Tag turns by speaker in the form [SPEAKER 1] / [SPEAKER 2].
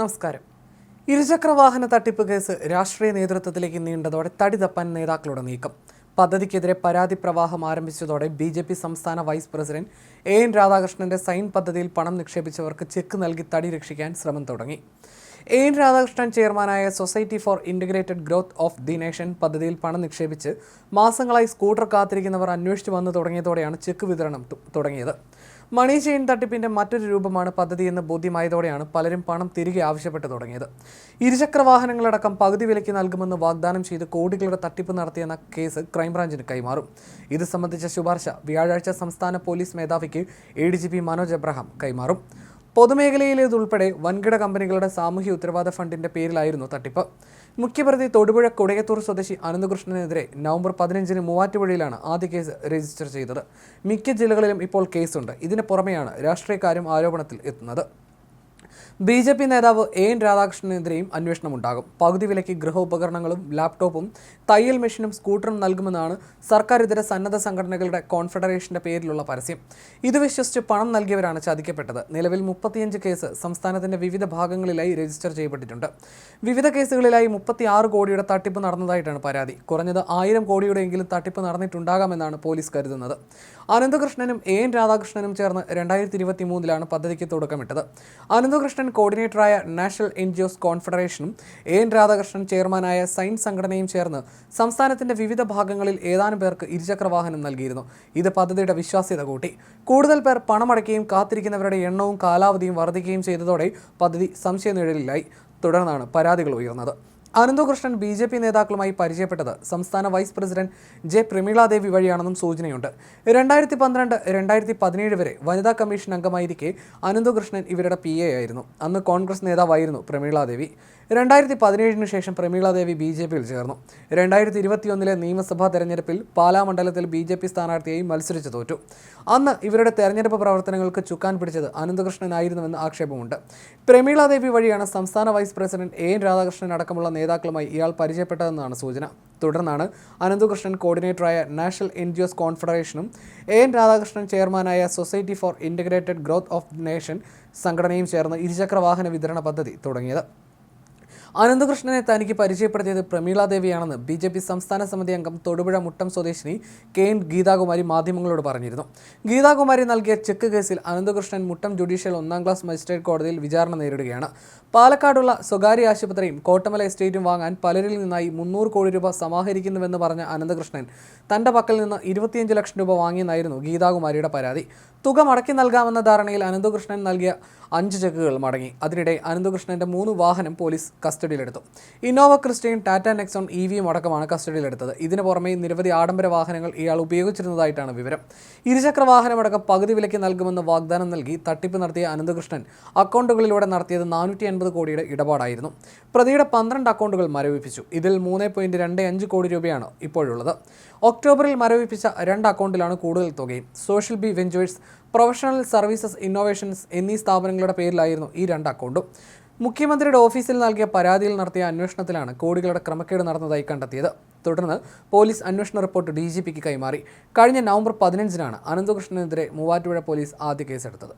[SPEAKER 1] നമസ്കാരം. ഇരുചക്ര വാഹന തട്ടിപ്പ് കേസ് രാഷ്ട്രീയ നേതൃത്വത്തിലേക്ക് നീണ്ടതോടെ തടി തപ്പാൻ നേതാക്കളുടെ നീക്കം. പദ്ധതിക്കെതിരെ പരാതി പ്രവാഹം ആരംഭിച്ചതോടെ ബി ജെ പി സംസ്ഥാന വൈസ് പ്രസിഡന്റ് എ എൻ രാധാകൃഷ്ണന്റെ സൈൻ പദ്ധതിയിൽ പണം നിക്ഷേപിച്ചവർക്ക് ചെക്ക് നൽകി തടി രക്ഷിക്കാൻ ശ്രമം തുടങ്ങി. എൻ രാധാകൃഷ്ണൻ ചെയർമാനായ society for integrated growth of the nation പദ്ധതിയിൽ പണം നിക്ഷേപിച്ച് മാസങ്ങളായി സ്കൂട്ടർ കാത്തിരിക്കുന്നവർ അന്വേഷിച്ചു വന്നു തുടങ്ങിയതോടെയാണ് ചെക്ക് വിതരണം തുടങ്ങിയത്. മണി ചെയിൻ തട്ടിപ്പിന്റെ മറ്റൊരു രൂപമാണ് പദ്ധതി പദ്ധതിയെന്ന് ബോധ്യമായതോടെയാണ് പലരും പണം തിരികെ ആവശ്യപ്പെട്ടു തുടങ്ങിയത്. ഇരുചക്ര വാഹനങ്ങളടക്കം പകുതി വിലയ്ക്ക് നൽകുമെന്ന് വാഗ്ദാനം ചെയ്ത് കോടികളുടെ തട്ടിപ്പ് നടത്തിയെന്ന കേസ് ക്രൈംബ്രാഞ്ചിന് കൈമാറും. ഇത് സംബന്ധിച്ച ശുപാർശ വ്യാഴാഴ്ച സംസ്ഥാന പോലീസ് മേധാവിക്ക് A D G P Manoj Abraham കൈമാറും. പൊതുമേഖലയിലേതുൾപ്പെടെ വൻകിട കമ്പനികളുടെ സാമൂഹ്യ ഉത്തരവാദ ഫണ്ടിന്റെ പേരിലായിരുന്നു തട്ടിപ്പ്. മുഖ്യപ്രതി തൊടുപുഴ കൊടയത്തൂർ സ്വദേശി അനന്തകൃഷ്ണനെതിരെ നവംബർ പതിനഞ്ചിന് മൂവാറ്റുപുഴയിലാണ് ആദ്യ കേസ് രജിസ്റ്റർ ചെയ്തത്. മിക്ക ജില്ലകളിലും ഇപ്പോൾ കേസുണ്ട്. ഇതിന് പുറമെയാണ് രാഷ്ട്രീയക്കാരും ആരോപണത്തിൽ എത്തുന്നത്. ബി ജെ പി നേതാവ് എ എൻ രാധാകൃഷ്ണനെതിരെയും അന്വേഷണമുണ്ടാകും. പകുതി വിലയ്ക്ക് ഗൃഹോപകരണങ്ങളും ലാപ്ടോപ്പും തയ്യൽ മെഷീനും സ്കൂട്ടറും നൽകുമെന്നാണ് സർക്കാർ ഇതര സന്നദ്ധ സംഘടനകളുടെ കോൺഫെഡറേഷന്റെ പേരിലുള്ള പരസ്യം. ഇത് വിശ്വസിച്ച് പണം നൽകിയവരാണ് ചതിക്കപ്പെട്ടത്. നിലവിൽ മുപ്പത്തിയഞ്ച് കേസ് സംസ്ഥാനത്തിന്റെ വിവിധ ഭാഗങ്ങളിലായി രജിസ്റ്റർ ചെയ്യപ്പെട്ടിട്ടുണ്ട്. വിവിധ കേസുകളിലായി മുപ്പത്തി ആറ് കോടിയുടെ തട്ടിപ്പ് നടന്നതായിട്ടാണ് പരാതി. കുറഞ്ഞത് ആയിരം കോടിയുടെയെങ്കിലും തട്ടിപ്പ് നടന്നിട്ടുണ്ടാകാമെന്നാണ് പോലീസ് കരുതുന്നത്. അനന്തകൃഷ്ണനും എ എൻ രാധാകൃഷ്ണനും ചേർന്ന് രണ്ടായിരത്തി ഇരുപത്തി മൂന്നിലാണ് പദ്ധതിക്ക് തുടക്കമിട്ടത്. അനന്തകൃഷ്ണൻ കോർഡിനേറ്ററായ നാഷണൽ എൻ ജി ഒസ് കോൺഫെഡറേഷനും എ എൻ രാധാകൃഷ്ണൻ ചെയർമാനായ സയൻസ് സംഘടനയും ചേർന്ന് സംസ്ഥാനത്തിന്റെ വിവിധ ഭാഗങ്ങളിൽ ഏതാനും പേർക്ക് ഇരുചക്ര വാഹനം നൽകിയിരുന്നു. ഇത് പദ്ധതിയുടെ വിശ്വാസ്യത കൂട്ടി. കൂടുതൽ പേർ പണമടയ്ക്കുകയും കാത്തിരിക്കുന്നവരുടെ എണ്ണവും കാലാവധിയും വർദ്ധിക്കുകയും ചെയ്തതോടെ പദ്ധതി സംശയനിഴലിലായി. തുടർന്നാണ് പരാതികൾ ഉയർന്നത്. അനന്തകൃഷ്ണൻ ബി ജെ പി നേതാക്കളുമായി പരിചയപ്പെട്ടത് സംസ്ഥാന വൈസ് പ്രസിഡന്റ് ജെ പ്രമീളാദേവി വഴിയാണെന്നും സൂചനയുണ്ട്. രണ്ടായിരത്തി പന്ത്രണ്ട് രണ്ടായിരത്തി പതിനേഴ് വരെ വനിതാ കമ്മീഷൻ അംഗമായിരിക്കെ അനന്തകൃഷ്ണൻ ഇവരുടെ പി എ ആയിരുന്നു. അന്ന് കോൺഗ്രസ് നേതാവായിരുന്നു പ്രമീളാദേവി. രണ്ടായിരത്തി പതിനേഴിന് ശേഷം പ്രമീളാദേവി ബി ജെ പിയിൽ ചേർന്നു. രണ്ടായിരത്തി ഇരുപത്തിയൊന്നിലെ നിയമസഭാ തെരഞ്ഞെടുപ്പിൽ പാലാ മണ്ഡലത്തിൽ ബി ജെ പി സ്ഥാനാർത്ഥിയായി മത്സരിച്ചു തോറ്റു. അന്ന് ഇവരുടെ തെരഞ്ഞെടുപ്പ് പ്രവർത്തനങ്ങൾക്ക് ചുക്കാൻ പിടിച്ചത് അനന്തകൃഷ്ണനായിരുന്നുവെന്ന് ആക്ഷേപമുണ്ട്. പ്രമീളാദേവി വഴിയാണ് സംസ്ഥാന vice president A N Radhakrishnan അടക്കമുള്ള നേതാക്കളുമായി ഇയാൾ പരിചയപ്പെട്ടതെന്നാണ് സൂചന. തുടർന്നാണ് അനന്തകൃഷ്ണൻ കോർഡിനേറ്ററായ നാഷണൽ എൻ ജി ഒസ് കോൺഫെഡറേഷനും എ എൻ രാധാകൃഷ്ണൻ ചെയർമാനായ society for integrated growth of nation സംഘടനയും ചേർന്ന് ഇരുചക്ര വാഹന വിതരണ പദ്ധതി തുടങ്ങിയത്. അനന്തകൃഷ്ണനെ തനിക്ക് പരിചയപ്പെടുത്തിയത് പ്രമീളാദേവിയാണെന്ന് ബി ജെ പി സംസ്ഥാന സമിതി അംഗം തൊടുപുഴ മുട്ടം സ്വദേശിനി കെ എൻ ഗീതാകുമാരി മാധ്യമങ്ങളോട് പറഞ്ഞിരുന്നു. ഗീതാകുമാരി നൽകിയ ചെക്ക് കേസിൽ അനന്തകൃഷ്ണൻ മുട്ടം ജുഡീഷ്യൽ ഒന്നാം ക്ലാസ് മജിസ്ട്രേറ്റ് കോടതിയിൽ വിചാരണ നേരിടുകയാണ്. പാലക്കാടുള്ള സ്വകാര്യ ആശുപത്രിയും കോട്ടമല എസ്റ്റേറ്റും വാങ്ങാൻ പലരിൽ നിന്നായി മുന്നൂറ് കോടി രൂപ സമാഹരിക്കുന്നുവെന്ന് പറഞ്ഞ അനന്തകൃഷ്ണൻ തന്റെ പക്കൽ നിന്ന് ഇരുപത്തിയഞ്ച് ലക്ഷം രൂപ വാങ്ങിയെന്നായിരുന്നു ഗീതാകുമാരിയുടെ പരാതി. തുക മടക്കി നൽകാമെന്ന ധാരണയിൽ അനന്തകൃഷ്ണൻ നൽകിയ അഞ്ച് ചെക്കുകൾ മടങ്ങി. അതിനിടെ അനന്തകൃഷ്ണന്റെ മൂന്ന് വാഹനം പോലീസ് കസ്റ്റഡിയിലെടുത്തു. ഇന്നോവ ക്രിസ്റ്റയും ടാറ്റ നെക്സോൺ ഇ വിയും അടക്കമാണ് കസ്റ്റഡിയിലെടുത്തത്. ഇതിന് പുറമെ നിരവധി ആഡംബര വാഹനങ്ങൾ ഇയാൾ ഉപയോഗിച്ചിരുന്നതായിട്ടാണ് വിവരം. ഇരുചക്ര വാഹനമടക്കം പകുതി വിലയ്ക്ക് നൽകുമെന്ന് വാഗ്ദാനം നൽകി തട്ടിപ്പ് നടത്തിയ അനന്തകൃഷ്ണൻ അക്കൗണ്ടുകളിലൂടെ നടത്തിയത് നാനൂറ്റി അൻപത് കോടിയുടെ ഇടപാടായിരുന്നു. പ്രതിയുടെ പന്ത്രണ്ട് അക്കൗണ്ടുകൾ മരവിപ്പിച്ചു. ഇതിൽ മൂന്ന് പോയിന്റ് രണ്ട് അഞ്ച് കോടി രൂപയാണ് ഇപ്പോഴുള്ളത്. ഒക്ടോബറിൽ മരവിപ്പിച്ച രണ്ട് അക്കൗണ്ടിലാണ് കൂടുതൽ തുകയും. Social B ventures professional services innovations എന്നീ സ്ഥാപനങ്ങളുടെ പേരിലായിരുന്നു ഈ രണ്ട് അക്കൗണ്ടും. മുഖ്യമന്ത്രിയുടെ ഓഫീസിൽ നൽകിയ പരാതിയിൽ നടത്തിയ അന്വേഷണത്തിലാണ് കോടികളുടെ ക്രമക്കേട് നടന്നതായി കണ്ടെത്തിയത്. തുടർന്ന് പോലീസ് അന്വേഷണ റിപ്പോർട്ട് ഡി ജി പിക്ക് കൈമാറി. കഴിഞ്ഞ നവംബർ പതിനഞ്ചിനാണ് അനന്തകൃഷ്ണനെതിരെ മൂവാറ്റുപുഴ പോലീസ് ആദ്യ കേസെടുത്തത്.